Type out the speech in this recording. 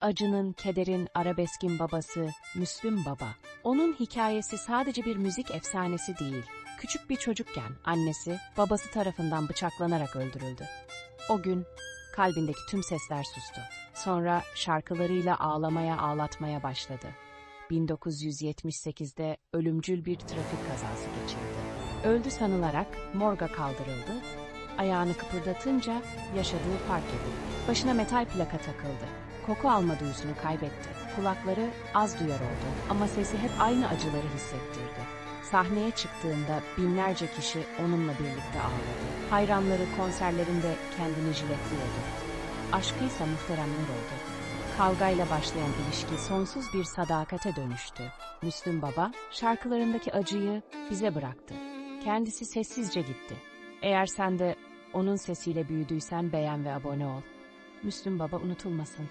Acının, kederin, arabeskin babası Müslüm Baba. Onun hikayesi sadece bir müzik efsanesi değil. Küçük bir çocukken annesi, babası tarafından bıçaklanarak öldürüldü. O gün kalbindeki tüm sesler sustu. Sonra şarkılarıyla ağlamaya ağlatmaya başladı. 1978'de ölümcül bir trafik kazası geçirdi. Öldü sanılarak morga kaldırıldı. Ayağını kıpırdatınca yaşadığı fark edildi. Başına metal plaka takıldı. Koku alma duyusunu kaybetti. Kulakları az duyar oldu ama sesi hep aynı acıları hissettirdi. Sahneye çıktığında binlerce kişi onunla birlikte ağladı. Hayranları konserlerinde kendini jiletliyordu. Aşkıysa muhteremler oldu. Kavgayla başlayan ilişki sonsuz bir sadakate dönüştü. Müslüm Baba şarkılarındaki acıyı bize bıraktı. Kendisi sessizce gitti. Eğer sen de onun sesiyle büyüdüysen beğen ve abone ol. Müslüm Baba unutulmasın.